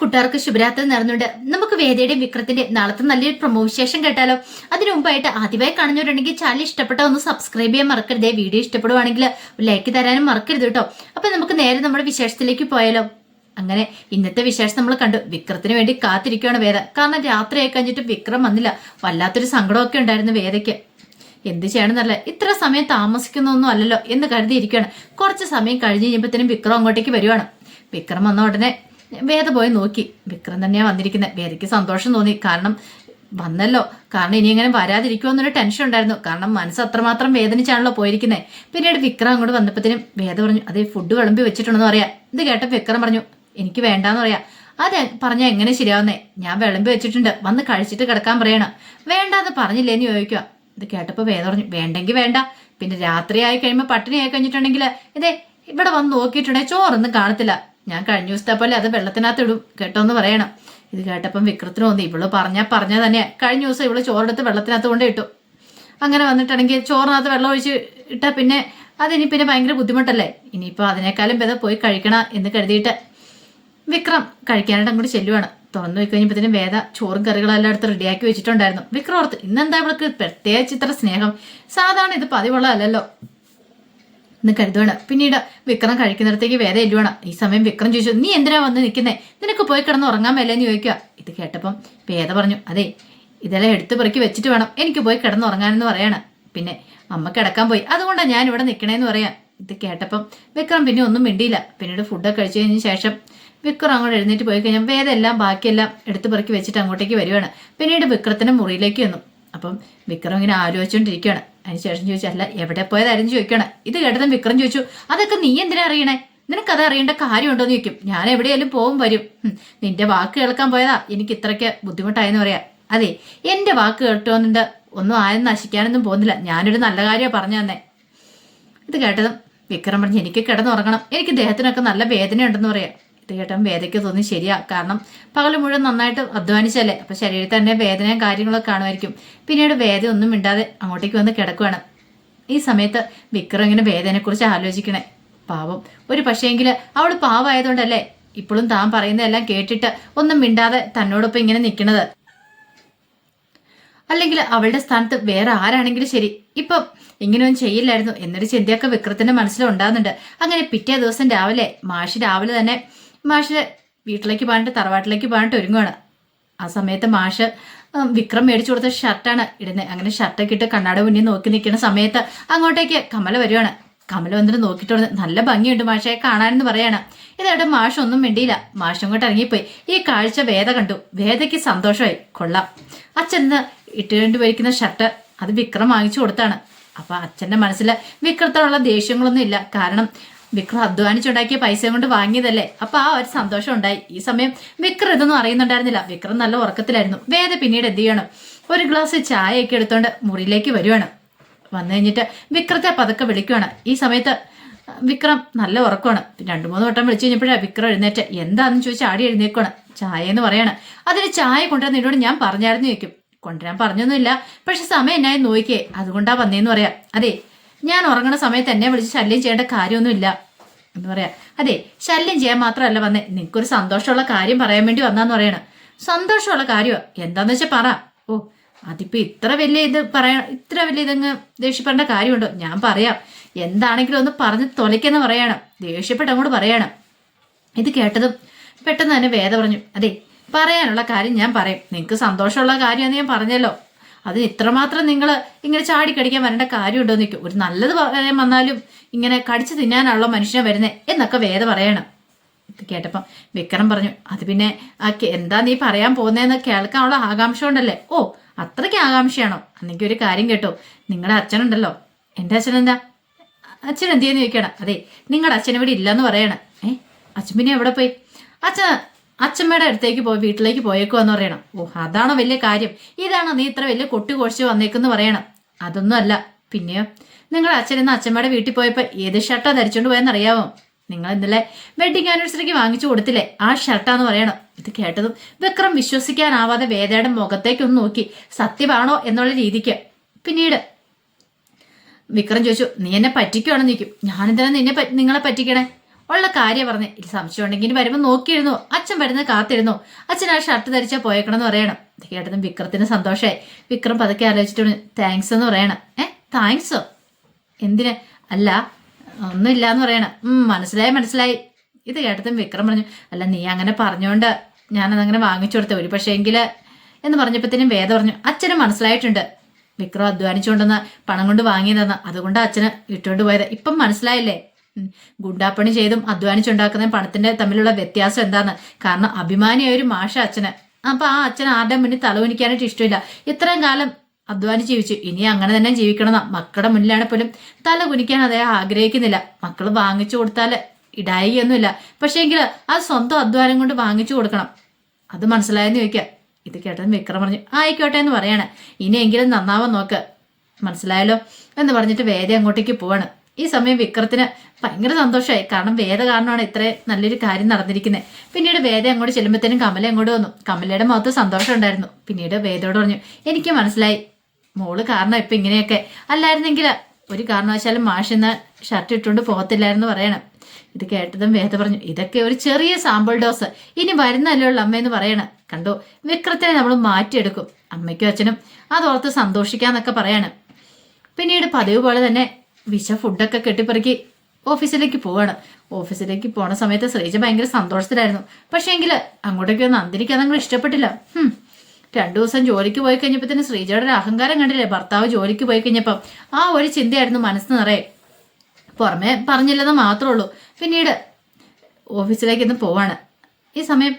കൂട്ടുകാർക്ക് ശുഭരാത്രി നേർന്നുണ്ട്. നമുക്ക് വേദയുടെയും വിക്രത്തിന്റെ നാളത്തെ നല്ലൊരു പ്രൊമോ വിശേഷം കേട്ടാലോ? അതിനു മുമ്പായിട്ട് ആദ്യമായി കാണുന്നവരുണ്ടെങ്കിൽ ചാനൽ ഇഷ്ടപ്പെട്ട ഒന്ന് സബ്സ്ക്രൈബ് ചെയ്യാൻ മറക്കരുത്. വീഡിയോ ഇഷ്ടപ്പെടുവാണെങ്കിൽ ലൈക്ക് തരാനും മറക്കരുത് കേട്ടോ. അപ്പൊ നമുക്ക് നേരെ നമ്മുടെ വിശേഷത്തിലേക്ക് പോയാലോ? അങ്ങനെ ഇന്നത്തെ വിശേഷം നമ്മൾ കണ്ടു. വിക്രത്തിന് വേണ്ടി കാത്തിരിക്കുകയാണ് വേദ. കാരണം രാത്രിയായി കഴിഞ്ഞിട്ട് വിക്രം വന്നില്ല. വല്ലാത്തൊരു സങ്കടമൊക്കെ ഉണ്ടായിരുന്നു വേദയ്ക്ക്. എന്ത് ചെയ്യണമെന്നല്ല ഇത്ര സമയം താമസിക്കുന്നൊന്നും അല്ലല്ലോ എന്ന് കരുതിയിരിക്കുകയാണ്. കുറച്ച് സമയം കഴിഞ്ഞ് കഴിയുമ്പോഴത്തേനും വിക്രം അങ്ങോട്ടേക്ക് വരുവാണ്. വിക്രം വന്ന ഉടനെ വേദ പോയി നോക്കി. വിക്രം തന്നെയാണ് വന്നിരിക്കുന്നത് വേദയ്ക്ക് സന്തോഷം തോന്നി. കാരണം വന്നല്ലോ. കാരണം ഇനി ഇങ്ങനെ വരാതിരിക്കുമോ എന്നൊരു ടെൻഷൻ ഉണ്ടായിരുന്നു. കാരണം മനസ്സ് അത്രമാത്രം വേദനിച്ചാണല്ലോ പോയിരിക്കുന്നത് പിന്നീട് വിക്രം അങ്ങോട്ട് വന്നപ്പോഴത്തേനും വേദ പറഞ്ഞു അതേ ഫുഡ് വിളമ്പി വെച്ചിട്ടുണ്ടെന്ന് പറയാം. ഇത് കേട്ട വിക്രം പറഞ്ഞു എനിക്ക് വേണ്ടാന്ന് പറയാം. അത് പറഞ്ഞാൽ എങ്ങനെ ശരിയാവുന്നേ? ഞാൻ വിളമ്പി വെച്ചിട്ടുണ്ട്. വന്ന് കഴിച്ചിട്ട് കിടക്കാൻ പറയണം. വേണ്ട വേണ്ടാന്ന് പറഞ്ഞില്ലേന്ന് ചോദിക്കുക ഇത് കേട്ടപ്പോൾ വേദ പറഞ്ഞു വേണ്ടെങ്കിൽ വേണ്ട. പിന്നെ രാത്രിയായി കഴിയുമ്പോൾ പട്ടിണി ആയി കഴിഞ്ഞിട്ടുണ്ടെങ്കിൽ ഇതേ ഇവിടെ വന്ന് നോക്കിയിട്ടുണ്ടെങ്കിൽ ചോറൊന്നും കാണത്തില്ല. ഞാൻ കഴിഞ്ഞ ദിവസത്തെ പോലെ അത് വെള്ളത്തിനകത്ത് ഇടും കേട്ടോന്ന് പറയണം. ഇത് കേട്ടപ്പം വിക്രത്തിന് തോന്നി. ഇവൾ പറഞ്ഞാൽ പറഞ്ഞാൽ തന്നെ. കഴിഞ്ഞ ദിവസം ഇവൾ ചോറെടുത്ത് വെള്ളത്തിനകത്ത് കൊണ്ട് ഇട്ടു. അങ്ങനെ വന്നിട്ടാണെങ്കിൽ ചോറിനകത്ത് വെള്ളം ഒഴിച്ച് ഇട്ടാൽ പിന്നെ അതിനി പിന്നെ ഭയങ്കര ബുദ്ധിമുട്ടല്ലേ? ഇനിയിപ്പോൾ അതിനേക്കാളും ഭേദം പോയി കഴിക്കണം എന്ന് കരുതിയിട്ട് വിക്രം കഴിക്കാനായിട്ട് അങ്ങോട്ട് ചെല്ലുവാണ്. തുറന്നു പോയി കഴിഞ്ഞപ്പോഴത്തേനും വേദ ചോറും കറികളെല്ലാം എടുത്ത് റെഡിയാക്കി വെച്ചിട്ടുണ്ടായിരുന്നു. വിക്രം ഓർത്ത് ഇന്നെന്താ ഇവൾക്ക് പ്രത്യേകിച്ച് ഇത്ര സ്നേഹം? സാധാരണ ഇത് പതിവുള്ളതല്ലോ എന്ന് കരുതുകയാണ് പിന്നീട് വിക്രം കഴിക്കുന്നിടത്തേക്ക് വേറെ എല്ലുവാണ്. ഈ സമയം വിക്രം ചോദിച്ചു നീ എന്തിനാ വന്ന് നിൽക്കുന്നേ? നിനക്ക് പോയി കിടന്ന് ഉറങ്ങാൻ മേലെന്ന് ചോദിക്കുക. ഇത് കേട്ടപ്പം വേദ പറഞ്ഞു അതെ ഇതെല്ലാം എടുത്തു പെറുക്കി വെച്ചിട്ട് വേണം എനിക്ക് പോയി കിടന്ന് ഉറങ്ങാനെന്ന് പറയാണ്. പിന്നെ അമ്മ കിടക്കാൻ പോയി അതുകൊണ്ടാണ് ഞാൻ ഇവിടെ നിൽക്കണേന്ന് പറയാം. ഇത് കേട്ടപ്പം വിക്രം പിന്നെ ഒന്നും മിണ്ടിയില്ല. പിന്നീട് ഫുഡൊക്കെ കഴിച്ചു കഴിഞ്ഞ ശേഷം വിക്രം അങ്ങോട്ട് എഴുന്നേറ്റ് പോയി കഴിഞ്ഞാൽ വേദെല്ലാം ബാക്കിയെല്ലാം എടുത്തു പെറുക്കി വെച്ചിട്ട് അങ്ങോട്ടേക്ക് വരുവാണ്. പിന്നീട് വിക്രത്തിന്റെ മുറിയിലേക്ക് വന്നു അപ്പം വിക്രം ഇങ്ങനെ ആലോചിച്ചുകൊണ്ടിരിക്കുകയാണ് അതിനുശേഷം ചോദിച്ചു അല്ല എവിടെ പോയതായിരുന്നു? ചോദിക്കണം ഇത് കേട്ടതും വിക്രം ചോദിച്ചു അതൊക്കെ നീ എന്തിനാ അറിയണേ? നിനക്കത് അറിയേണ്ട കാര്യമുണ്ടോ എന്ന് ചോദിക്കും. ഞാൻ എവിടെയാലും പോകും വരും. നിന്റെ വാക്ക് കേൾക്കാൻ പോയതാ. എനിക്ക് ഇത്രയ്ക്ക് ബുദ്ധിമുട്ടായെന്ന് പറയാം. അതെ എന്റെ വാക്ക് കേട്ടോന്നുണ്ട്. ഒന്നും ആരും നശിക്കാനൊന്നും പോകുന്നില്ല. ഞാനൊരു നല്ല കാര്യമാണ് പറഞ്ഞു തന്നെ. ഇത് കേട്ടതും വിക്രം പറഞ്ഞു എനിക്ക് കിടന്നുറങ്ങണം. എനിക്ക് ദേഹത്തിനൊക്കെ നല്ല വേദന ഉണ്ടെന്ന് പറയാം. ഇത് വേദനയ്ക്ക് തോന്നി ശരിയാ. കാരണം പകൽ മുഴുവൻ നന്നായിട്ട് അധ്വാനിച്ചല്ലേ അപ്പൊ ശരീരത്തിൽ തന്നെ വേദനയും കാര്യങ്ങളൊക്കെ കാണുമായിരിക്കും. പിന്നീട് വേദന ഒന്നും മിണ്ടാതെ അങ്ങോട്ടേക്ക് വന്ന് കിടക്കുവാണ്. ഈ സമയത്ത് വിക്രം ഇങ്ങനെ വേദനയെക്കുറിച്ച് ആലോചിക്കണേ. പാവം. ഒരു പക്ഷേങ്കിൽ അവൾ പാവായതുകൊണ്ടല്ലേ ഇപ്പോഴും താൻ പറയുന്നതെല്ലാം കേട്ടിട്ട് ഒന്നും മിണ്ടാതെ തന്നോടൊപ്പം ഇങ്ങനെ നിൽക്കണത് അല്ലെങ്കിൽ അവളുടെ സ്ഥാനത്ത് വേറെ ആരാണെങ്കിലും ശരി. ഇപ്പം ഇങ്ങനെയൊന്നും ചെയ്യില്ലായിരുന്നു. എന്നൊരു ചിന്തയൊക്കെ വിക്രത്തിന്റെ മനസ്സിലുണ്ടാകുന്നുണ്ട് അങ്ങനെ പിറ്റേ ദിവസം രാവിലെ മാഷി രാവിലെ തന്നെ മാഷിന്റെ വീട്ടിലേക്ക് പോകാനായിട്ട് തറവാട്ടിലേക്ക് പോകാനായിട്ട് ഒരുങ്ങുകയാണ് ആ സമയത്ത് മാഷ് വിക്രം മേടിച്ചു കൊടുത്ത ഷർട്ടാണ് ഇടുന്നത് അങ്ങനെ ഷർട്ടൊക്കെ ഇട്ട് കണ്ണാട മുന്നിൽ നോക്കി നിൽക്കുന്ന സമയത്ത് അങ്ങോട്ടേക്ക് കമല വരുവാണ്. കമല വന്നിട്ട് നോക്കിയിട്ട് നല്ല ഭംഗിയുണ്ട് മാഷെ കാണാനെന്ന് പറയാണ്. ഇതായിട്ട് മാഷ് ഒന്നും മിണ്ടിയില്ല. മാഷ് അങ്ങോട്ട് ഇറങ്ങിപ്പോയി. ഈ കാഴ്ച വേദ കണ്ടു. വേദയ്ക്ക് സന്തോഷമായി. കൊള്ളാം. അച്ഛന്ന് ഇട്ടുകൊണ്ട് വരിക്കുന്ന ഷർട്ട് അത് വിക്രം വാങ്ങിച്ചു കൊടുത്താണ്. അപ്പൊ അച്ഛന്റെ മനസ്സിൽ വിക്രത്തോടുള്ള ദേഷ്യങ്ങളൊന്നും ഇല്ല. കാരണം വിക്രം അധ്വാനിച്ചുണ്ടാക്കിയ പൈസ കൊണ്ട് വാങ്ങിയതല്ലേ? അപ്പൊ ആ ഒരു സന്തോഷം ഉണ്ടായി. ഈ സമയം വിക്രം ഇതൊന്നും അറിയുന്നുണ്ടായിരുന്നില്ല. വിക്രം നല്ല ഉറക്കത്തിലായിരുന്നു. വേദ പിന്നീട് എന്ത് ചെയ്യണം? ഒരു ഗ്ലാസ് ചായയൊക്കെ എടുത്തോണ്ട് മുറിയിലേക്ക് വരുവാണ്. വന്നു കഴിഞ്ഞിട്ട് വിക്രത്തെ പതുക്കെ വിളിക്കുവാണ്. ഈ സമയത്ത് വിക്രം നല്ല ഉറക്കമാണ്. രണ്ടു മൂന്ന് വട്ടം വിളിച്ചു കഴിഞ്ഞപ്പോഴാണ് വിക്രം എഴുന്നേറ്റ്. എന്താന്ന് ചോദിച്ചാൽ ആടി എഴുന്നേക്കുവാണ്. ചായ എന്ന് പറയാണ്. അതിന് ചായ കൊണ്ടുവരുന്ന എന്നോട് ഞാൻ പറഞ്ഞായിരുന്നു ചോദിക്കും. കൊണ്ടുവരാൻ പറഞ്ഞൊന്നുമില്ല. പക്ഷെ സമയം എന്നായി നോക്കിയേ. അതുകൊണ്ടാ വന്നേന്ന് പറയാം. അതെ ഞാൻ ഉറങ്ങുന്ന സമയത്ത് എന്നെ വിളിച്ച് ശല്യം ചെയ്യേണ്ട കാര്യമൊന്നുമില്ല എന്ന് പറയാ. അതെ ശല്യം ചെയ്യാൻ മാത്രമല്ല വന്നേ. നിനക്കൊരു സന്തോഷമുള്ള കാര്യം പറയാൻ വേണ്ടി വന്നാന്ന് പറയണ. സന്തോഷമുള്ള കാര്യം? എന്താന്ന് വെച്ചാൽ പറ. ഓ അതിപ്പോ ഇത്ര വലിയ ഇത് പറയാ ഇത്ര വലിയ ഇതങ്ങ് ദേഷ്യപ്പെടേണ്ട കാര്യമുണ്ടോ? ഞാൻ പറയാം. എന്താണെങ്കിലും ഒന്ന് പറഞ്ഞ് തൊലയ്ക്കെന്ന് പറയണം. ദേഷ്യപ്പെട്ട് അങ്ങോട്ട് പറയണം. ഇത് കേട്ടതും പെട്ടെന്ന് തന്നെ വേദ പറഞ്ഞു. അതെ പറയാനുള്ള കാര്യം ഞാൻ പറയും. നിങ്ങൾക്ക് സന്തോഷമുള്ള കാര്യമെന്ന് ഞാൻ പറഞ്ഞല്ലോ. അതിന് ഇത്രമാത്രം നിങ്ങൾ ഇങ്ങനെ ചാടിക്കടിക്കാൻ വരേണ്ട കാര്യമുണ്ടോ നിൽക്കും ഒരു നല്ലത് പറയാൻ വന്നാലും ഇങ്ങനെ കടിച്ചു തിന്നാനുള്ള മനുഷ്യനെ വരുന്നത് എന്നൊക്കെ വേദ പറയണം. ഇത് കേട്ടപ്പം വിക്രം പറഞ്ഞു അത് പിന്നെ എന്താ നീ പറയാൻ പോകുന്നതെന്ന് കേൾക്കാനുള്ള ആകാംക്ഷ ഉണ്ടല്ലേ? ഓ അത്രയ്ക്ക് ആകാംക്ഷയാണോ? അന്നെങ്കിൽ ഒരു കാര്യം കേട്ടോ. നിങ്ങളുടെ അച്ഛനുണ്ടല്ലോ. എന്റെ അച്ഛൻ എന്താ അച്ഛൻ എന്ത് ചെയ്യുന്നു ചോദിക്കണം. അതെ നിങ്ങളുടെ അച്ഛൻ ഇവിടെ ഇല്ലെന്ന് പറയണം. ഏ അച്ഛൻ പിന്നെ എവിടെ പോയി? അച്ഛൻ അച്ഛമ്മയുടെ അടുത്തേക്ക് പോയി വീട്ടിലേക്ക് പോയേക്കോ എന്ന് പറയണം. ഓ അതാണോ വലിയ കാര്യം. ഇതാണോ നീ ഇത്ര വലിയ കൊട്ടി കൊഴിച്ച് വന്നേക്കെന്ന് പറയണം. അതൊന്നും അല്ല. പിന്നെയോ നിങ്ങളുടെ അച്ഛൻ അച്ഛമ്മയുടെ വീട്ടിൽ പോയപ്പോൾ ഏത് ഷർട്ടാ ധരിച്ചോണ്ട് പോയെന്ന് അറിയാമോ നിങ്ങൾ ഇന്നലെ വെഡിങ് ആനിവേഴ്സറിക്ക് വാങ്ങിച്ചു കൊടുത്തില്ലേ? ആ ഷർട്ടാന്ന് പറയണം. ഇത് കേട്ടതും വിക്രം വിശ്വസിക്കാനാവാതെ വേദയുടെ മുഖത്തേക്കൊന്ന് നോക്കി സത്യമാണോ എന്നുള്ള രീതിക്ക്. പിന്നീട് വിക്രം ചോദിച്ചു നീ എന്നെ പറ്റിക്കുവാണെന്ന് നിൽക്കും ഞാനെന്തിനാ നിന്നെ നിങ്ങളെ പറ്റിക്കണേ? ഉള്ള കാര്യം പറഞ്ഞ്. ഇത് സംശയം ഉണ്ടെങ്കിൽ ഇനി വരുമ്പോൾ നോക്കിയിരുന്നു. അച്ഛൻ വരുന്ന കാത്തിരുന്നു. അച്ഛൻ ആ ഷർട്ട് ധരിച്ചാൽ പോയേക്കണം എന്ന് പറയണം കേട്ടതും വിക്രത്തിന് സന്തോഷമായി വിക്രം പതുക്കെ ആലോചിച്ചിട്ട് താങ്ക്സ് എന്ന് പറയണം. ഏ? താങ്ക്സോ എന്തിന്? അല്ല ഒന്നുമില്ല എന്ന് പറയണം മനസ്സിലായി മനസ്സിലായി. ഇത് കേട്ടതും വിക്രം പറഞ്ഞു അല്ല നീ അങ്ങനെ പറഞ്ഞോണ്ട് ഞാനതങ്ങനെ വാങ്ങിച്ചു കൊടുത്ത. ഒരു പക്ഷേ എങ്കിൽ എന്ന് പറഞ്ഞപ്പോഴത്തേനും വേദ പറഞ്ഞു അച്ഛന് മനസ്സിലായിട്ടുണ്ട്. വിക്രം അധ്വാനിച്ചുകൊണ്ടെന്ന് പണം കൊണ്ട് വാങ്ങിയതെന്ന് അതുകൊണ്ട് അച്ഛന് ഇട്ടുകൊണ്ട് പോയത്. ഇപ്പം മനസ്സിലായില്ലേ. ഗുണ്ടാപ്പണി ചെയ്തും അധ്വാനിച്ചുണ്ടാക്കുന്ന പണത്തിന്റെ തമ്മിലുള്ള വ്യത്യാസം എന്താന്ന്? കാരണം അഭിമാനിയായ ഒരു മാഷ അച്ഛന്. അപ്പൊ ആ അച്ഛൻ ആരുടെ മുന്നിൽ തലവനിക്കാനായിട്ട് ഇഷ്ടമില്ല? ഇത്രയും കാലം അധ്വാനിച്ച് ജീവിച്ചു. ഇനി അങ്ങനെ തന്നെ ജീവിക്കണം മക്കളുടെ മുന്നിലാണ് പോലും തല കുനിക്കാൻ അദ്ദേഹം ആഗ്രഹിക്കുന്നില്ല. മക്കൾ വാങ്ങിച്ചു കൊടുത്താൽ ഇടായിയൊന്നുമില്ല പക്ഷേ എങ്കിൽ അത് സ്വന്തം അധ്വാനം കൊണ്ട് വാങ്ങിച്ചു കൊടുക്കണം. അത് മനസ്സിലായെന്ന് ചോദിക്കുക ഇത് കേട്ടത് വിക്രം പറഞ്ഞു ആയിക്കോട്ടെ എന്ന് പറയാണ്. ഇനിയെങ്കിലും നന്നാവാൻ നോക്ക്. മനസ്സിലായല്ലോ എന്ന് പറഞ്ഞിട്ട് വേദ അങ്ങോട്ടേക്ക് പോവാണ്. ഈ സമയം വിക്രത്തിന് ഭയങ്കര സന്തോഷമായി. കാരണം വേദ കാരണമാണ് ഇത്രയും നല്ലൊരു കാര്യം നടന്നിരിക്കുന്നത് പിന്നീട് വേദ അങ്ങോട്ട് ചെല്ലുമ്പോഴത്തേനും കമല അങ്ങോട്ട് വന്നു. കമലയുടെ മുഖത്ത് സന്തോഷം ഉണ്ടായിരുന്നു. പിന്നീട് വേദയോട് പറഞ്ഞു എനിക്ക് മനസ്സിലായി. മോൾ കാരണം ഇപ്പൊ ഇങ്ങനെയൊക്കെ അല്ലായിരുന്നെങ്കിൽ ഒരു കാരണവശാലും മാഷിന്ന് ഷർട്ട് ഇട്ടുകൊണ്ട് പോകത്തില്ലായിരുന്നു പറയണം. ഇത് കേട്ടതും വേദ പറഞ്ഞു ഇതൊക്കെ ഒരു ചെറിയ സാമ്പിൾ ഡോസ് ഇനി വരുന്നല്ലേ ഉള്ളൂ അമ്മയെന്ന് പറയണം. കണ്ടോ വിക്രത്തിനെ നമ്മൾ മാറ്റിയെടുക്കും. അമ്മയ്ക്കും അച്ഛനും അതോർത്ത് സന്തോഷിക്കാന്നൊക്കെ പറയാണ്. പിന്നീട് പതിവ് പോലെ തന്നെ വിശ ഫുഡൊക്കെ കെട്ടിപ്പറക്കി ഓഫീസിലേക്ക് പോവാണ്. ഓഫീസിലേക്ക് പോണ സമയത്ത് ശ്രീജ ഭയങ്കര സന്തോഷത്തിലായിരുന്നു. പക്ഷേ എങ്കിൽ അങ്ങോട്ടേക്ക് നന്ദിനിക്ക് അതങ്ങൾ ഇഷ്ടപ്പെട്ടില്ല. ഹും. രണ്ടു ദിവസം ജോലിക്ക് പോയി കഴിഞ്ഞപ്പോൾ തന്നെ ശ്രീജയുടെ ഒരു അഹങ്കാരം കണ്ടില്ലേ? ഭർത്താവ് ജോലിക്ക് പോയി കഴിഞ്ഞപ്പം ആ ഒരു ചിന്തയായിരുന്നു മനസ്സ് നിറയെ. പുറമെ പറഞ്ഞില്ലെന്ന് മാത്രമേ ഉള്ളൂ. പിന്നീട് ഓഫീസിലേക്ക് ഇന്ന് പോവാണ്. ഈ സമയം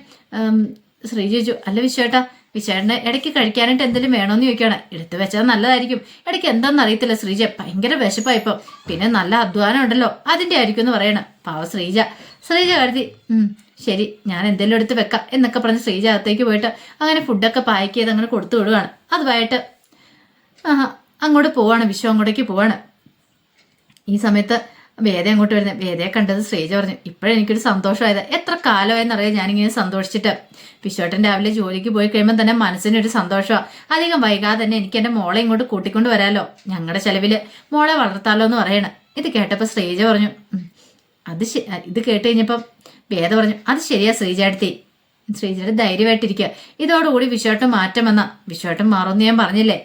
ശ്രീജു അല്ല വിശ്വേട്ടാ വിശ്വേട്ടന് ഇടയ്ക്ക് കഴിക്കാനായിട്ട് എന്തെങ്കിലും വേണോന്ന് ചോദിക്കുകയാണ്. എടുത്തു വെച്ചാൽ നല്ലതായിരിക്കും. ഇടയ്ക്ക് എന്താണെന്ന് അറിയത്തില്ല ശ്രീജ. ഭയങ്കര വിശപ്പായിപ്പം. പിന്നെ നല്ല അധ്വാനം ഉണ്ടല്ലോ. അതിന്റെ ആയിരിക്കും എന്ന് പറയണം. പാവ ശ്രീജ. ശ്രീജ കരുതി ശരി ഞാൻ എന്തെങ്കിലും എടുത്ത് വെക്കാം എന്നൊക്കെ പറഞ്ഞ് ശ്രീജ അകത്തേക്ക് പോയിട്ട് അങ്ങനെ ഫുഡൊക്കെ പായ്ക്ക് ചെയ്ത് അങ്ങനെ കൊടുത്തു വിടുവാണ്. അതുമായിട്ട് അങ്ങോട്ട് പോവാണ് വിശ്വം അങ്ങോട്ടേക്ക് പോവാണ്. ഈ സമയത്ത് വേദ അങ്ങോട്ട് വരുന്നത് വേദയെ കണ്ടത് ശ്രീജ പറഞ്ഞു. ഇപ്പോഴെനിക്കൊരു സന്തോഷമായത്. എത്ര കാലമായെന്നറിയാം ഞാനിങ്ങനെ സന്തോഷിച്ചിട്ട്. വിശ്വട്ടൻ രാവിലെ ജോലിക്ക് പോയി കഴിയുമ്പോൾ തന്നെ മനസ്സിനൊരു സന്തോഷമാണ് അധികം വൈകാതെ തന്നെ എനിക്ക് എന്റെ മോളെ ഇങ്ങോട്ട് കൂട്ടിക്കൊണ്ട് വരാലോ. ഞങ്ങളുടെ ചെലവിൽ മോളെ വളർത്താലോ എന്ന് പറയണം. ഇത് കേട്ടപ്പോൾ ശ്രീജ പറഞ്ഞു അത് ഇത് കേട്ട് കഴിഞ്ഞപ്പം വേദ പറഞ്ഞു അത് ശരിയാ ശ്രീജാടുത്തി. ശ്രീജയുടെ ധൈര്യമായിട്ടിരിക്കുക ഇതോടുകൂടി വിശ്വട്ടം മാറ്റം വന്ന. വിശ്വട്ടം മാറുമെന്ന് ഞാൻ പറഞ്ഞില്ലേ?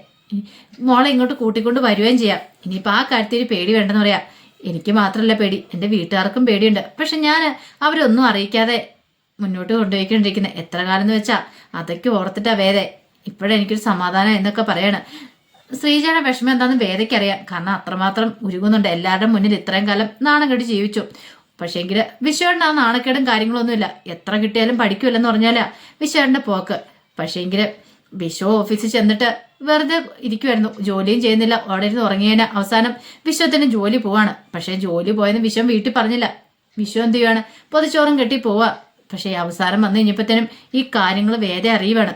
മോളെ ഇങ്ങോട്ട് കൂട്ടിക്കൊണ്ട് വരുകയും ചെയ്യാം. ഇനിയിപ്പോൾ ആ കാര്യത്തിൽ പേടി വേണ്ടെന്ന് പറയാം. എനിക്ക് മാത്രമല്ല പേടി. എന്റെ വീട്ടുകാർക്കും പേടിയുണ്ട്. പക്ഷെ ഞാൻ അവരൊന്നും അറിയിക്കാതെ മുന്നോട്ട് കൊണ്ടുപോയിക്കൊണ്ടിരിക്കുന്നത് എത്ര കാലം എന്ന് വെച്ചാൽ അതൊക്കെ ഓർത്തിട്ടാ വേദ. ഇപ്പോഴെനിക്കൊരു സമാധാനം എന്നൊക്കെ പറയാണ്. ശ്രീജയുടെ വിഷമം എന്താണെന്ന് വേദയ്ക്ക് അറിയാം. കാരണം അത്രമാത്രം ഉരുകുന്നുണ്ട്. എല്ലാവരുടെ മുന്നിൽ ഇത്രയും കാലം നാണം ജീവിച്ചു. പക്ഷേങ്കിൽ വിശ്വേട്ടൻ ആ നാണക്കേടും കാര്യങ്ങളൊന്നുമില്ല. എത്ര കിട്ടിയാലും പഠിക്കുമല്ലെന്ന് പറഞ്ഞാലാ വിശ്വേട്ടന്റെ പോക്ക്. പക്ഷേങ്കിൽ വിശ്വ ഓഫീസിൽ ചെന്നിട്ട് വെറുതെ ഇരിക്കുമായിരുന്നു ജോലിയും ചെയ്യുന്നില്ല. അവിടെ ഇരുന്ന് ഉറങ്ങിയതിന് അവസാനം വിശ്വത്തിന് ജോലി പോവാണ്. പക്ഷേ ജോലി പോയെന്ന് വിശ്വം വീട്ടിൽ പറഞ്ഞില്ല. വിശ്വം എന്ത് ചെയ്യുവാണ്? പൊതിച്ചോറും കെട്ടി പോവാ. പക്ഷേ അവസാനം വന്നു കഴിഞ്ഞപ്പോഴത്തേനും ഈ കാര്യങ്ങൾ വേദ അറിയുവാണ്.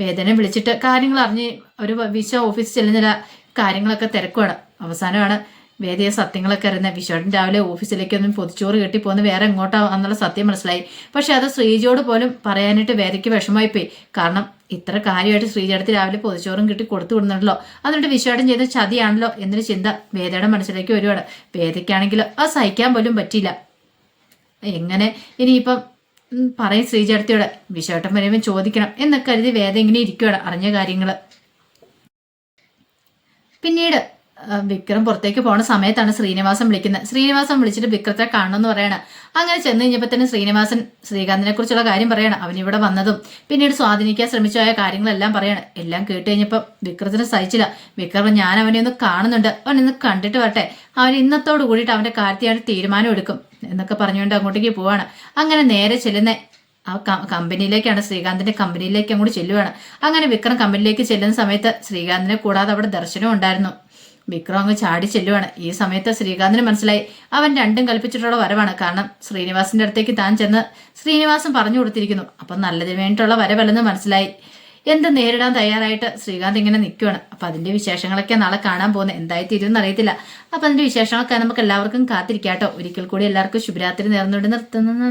വേദന വിളിച്ചിട്ട് കാര്യങ്ങൾ അറിഞ്ഞ് ഒരു വിശ്വ ഓഫീസിൽ ചെല്ലുന്നില്ല. കാര്യങ്ങളൊക്കെ തിരക്കുവാണ്. അവസാനമാണ് വേദിയെ സത്യങ്ങളൊക്കെ അറിയുന്ന വിശ്വൻ രാവിലെ ഓഫീസിലേക്കൊന്നും പൊതിച്ചോറ് കെട്ടി പോകുന്ന വേറെ എങ്ങോട്ടാ എന്നുള്ള സത്യം മനസ്സിലായി. പക്ഷെ അത് ശ്രീജയോട് പോലും പറയാനായിട്ട് വേദയ്ക്ക് വിഷമായി പോയി കാരണം ഇത്ര കാര്യമായിട്ട് ശ്രീജയടുത്ത് രാവിലെ പൊതിച്ചോറും കിട്ടി കൊടുത്തു വിടുന്നുണ്ടല്ലോ. അതുകൊണ്ട് വിശ്വാടം ചെയ്ത ചതിയാണല്ലോ എന്നൊരു ചിന്ത വേദയുടെ മനസ്സിലേക്ക് വരുവാണ്. വേദയ്ക്കാണെങ്കിലോ അത് സഹിക്കാൻ പോലും പറ്റിയില്ല. എങ്ങനെ ഇനിയിപ്പം പറയും ശ്രീചേട്ടത്തിയോട് വിശ്വട്ടം വരുമ്പോൾ ചോദിക്കണം എന്നൊക്കെ കരുതി വേദ ഇങ്ങനെ ഇരിക്കുകയാണ് അറിഞ്ഞ കാര്യങ്ങൾ പിന്നീട് വിക്രം പുറത്തേക്ക് പോണ സമയത്താണ് ശ്രീനിവാസൻ വിളിക്കുന്നത്. ശ്രീനിവാസൻ വിളിച്ചിട്ട് വിക്രത്തെ കാണണം എന്ന് പറയണം. അങ്ങനെ ചെന്ന് കഴിഞ്ഞപ്പോൾ തന്നെ ശ്രീനിവാസൻ ശ്രീകാന്തിനെ കുറിച്ചുള്ള കാര്യം പറയണം. അവൻ ഇവിടെ വന്നതും പിന്നീട് സ്വാധീനിക്കാൻ ശ്രമിച്ചായ കാര്യങ്ങളെല്ലാം പറയണം. എല്ലാം കേട്ട് കഴിഞ്ഞപ്പോൾ വിക്രത്തിന് സഹിച്ചില്ല. വിക്രം ഞാൻ അവനെ ഒന്ന് കാണുന്നുണ്ട്. അവൻ ഇന്ന് കണ്ടിട്ട് വരട്ടെ. അവൻ ഇന്നത്തോട് കൂടിയിട്ട് അവന്റെ കാര്യത്തിയാണ് തീരുമാനം എടുക്കും. എന്നൊക്കെ പറഞ്ഞുകൊണ്ട് അങ്ങോട്ടേക്ക് പോവാണ്. അങ്ങനെ നേരെ ചെല്ലുന്ന ആ കമ്പനിയിലേക്കാണ് ശ്രീകാന്തിന്റെ കമ്പനിയിലേക്ക് അങ്ങോട്ട് ചെല്ലുവാണ്. അങ്ങനെ വിക്രം കമ്പനിയിലേക്ക് ചെല്ലുന്ന സമയത്ത് ശ്രീകാന്തിനെ കൂടാതെ അവിടെ ദർശനം ഉണ്ടായിരുന്നു. വിക്രം അങ്ങ് ചാടി ചെല്ലുവാണ്. ഈ സമയത്ത് ശ്രീകാന്തിന് മനസ്സിലായി. അവൻ രണ്ടും കൽപ്പിച്ചിട്ടുള്ള വരവാണ്. കാരണം ശ്രീനിവാസിന്റെ അടുത്തേക്ക് താൻ ചെന്ന് ശ്രീനിവാസൻ പറഞ്ഞു കൊടുത്തിരിക്കുന്നു. അപ്പം നല്ലതിന് വേണ്ടിയിട്ടുള്ള വരവല്ലെന്ന് മനസ്സിലായി. എന്ത് നേരിടാൻ തയ്യാറായിട്ട് ശ്രീകാന്ത് ഇങ്ങനെ നിൽക്കുവാണ് അപ്പൊ അതിന്റെ വിശേഷങ്ങളൊക്കെ നാളെ കാണാൻ പോകുന്നത് എന്തായി തീരുമെന്ന് അറിയത്തില്ല. അപ്പൊ അതിന്റെ വിശേഷങ്ങളൊക്കെ നമുക്ക് എല്ലാവർക്കും കാത്തിരിക്കാട്ടോ. ഒരിക്കൽ കൂടി എല്ലാവർക്കും ശുഭരാത്രി നേർന്നുകൊണ്ട് നിർത്തുന്നു.